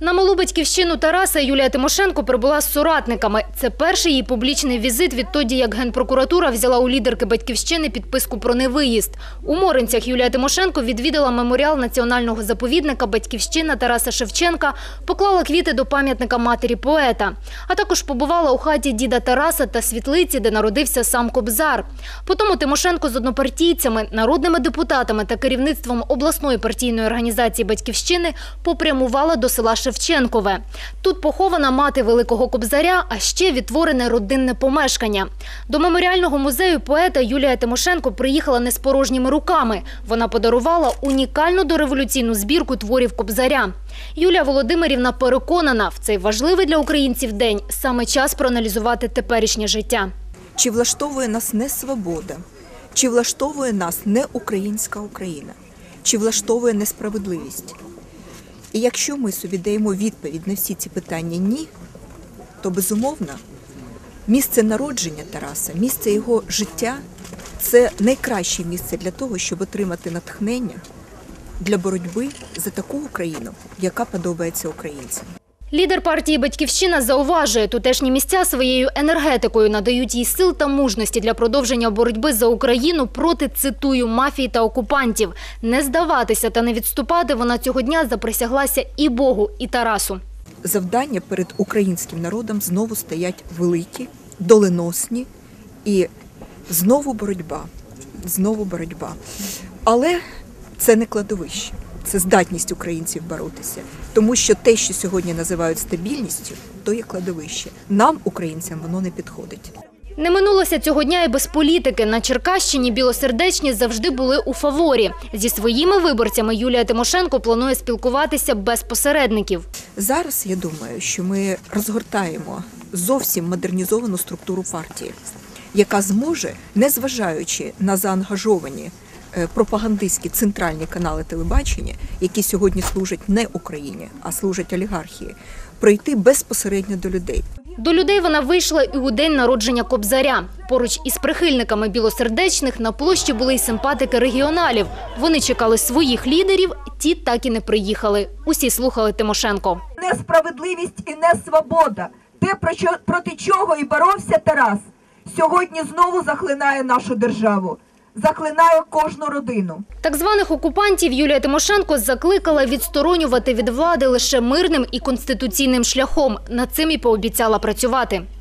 На малу батьківщину Тараса Юлія Тимошенко прибула з соратниками. Це перший її публічний візит відтоді, як Генпрокуратура взяла у лідерки батьківщини підписку про невиїзд. У Моринцях Юлія Тимошенко відвідала меморіал національного заповідника Батьківщина Тараса Шевченка, поклала квіти до пам'ятника матері поета. А також побувала у хаті діда Тараса та світлиці, де народився сам Кобзар. Потім Тимошенко з однопартійцями, народними депутатами та керівництвом обласної партійної організації Батьківщини попрямувала до села Шевченкове. Тут похована мати великого кобзаря, а ще відтворене родинне помешкання. До меморіального музею поета Юлія Тимошенко приїхала не з порожніми руками. Вона подарувала унікальну дореволюційну збірку творів кобзаря. Юлія Володимирівна переконана, в цей важливий для українців день саме час проаналізувати теперішнє життя. Чи влаштовує нас не свобода, чи влаштовує нас не українська Україна, чи влаштовує несправедливість? І якщо ми собі даємо відповідь на всі ці питання ні, то безумовно місце народження Тараса, місце його життя це найкраще місце для того, щоб отримати натхнення для боротьби за таку Україну, яка подобається українцям. Лідер партії Батьківщина зауважує, тутешні місця своєю енергетикою надають їй сил та мужності для продовження боротьби за Україну проти цитую мафії та окупантів. Не здаватися та не відступати вона цього дня заприсяглася і Богу, і Тарасу. завдання перед українським народом знову стоять великі, доленосні і знову боротьба. Знову боротьба. Але це не кладовище, це здатність українців боротися. Тому що те, що сьогодні називають стабільністю, то є кладовище. Нам, українцям, воно не підходить. Не минулося цього дня і без політики. На Черкащині білосердечні завжди були у фаворі. Зі своїми виборцями Юлія Тимошенко планує спілкуватися без посередників. Зараз я думаю, що ми розгортаємо зовсім модернізовану структуру партії, яка зможе, незважаючи на заангажовані пропагандистські центральні канали телебачення, які сьогодні служать не Україні, а служать олігархії, пройти безпосередньо до людей. До людей вона вийшла і у день народження Кобзаря. Поруч із прихильниками білосердечних на площі були й симпатики регіоналів. Вони чекали своїх лідерів, ті так і не приїхали. Усі слухали Тимошенко. несправедливість і несвобода, те, про що, проти чого і боровся Тарас, сьогодні знову захлинає нашу державу, захлинає кожну родину. Так званих окупантів Юлія Тимошенко закликала відсторонювати від влади лише мирним і конституційним шляхом. Над цим і пообіцяла працювати.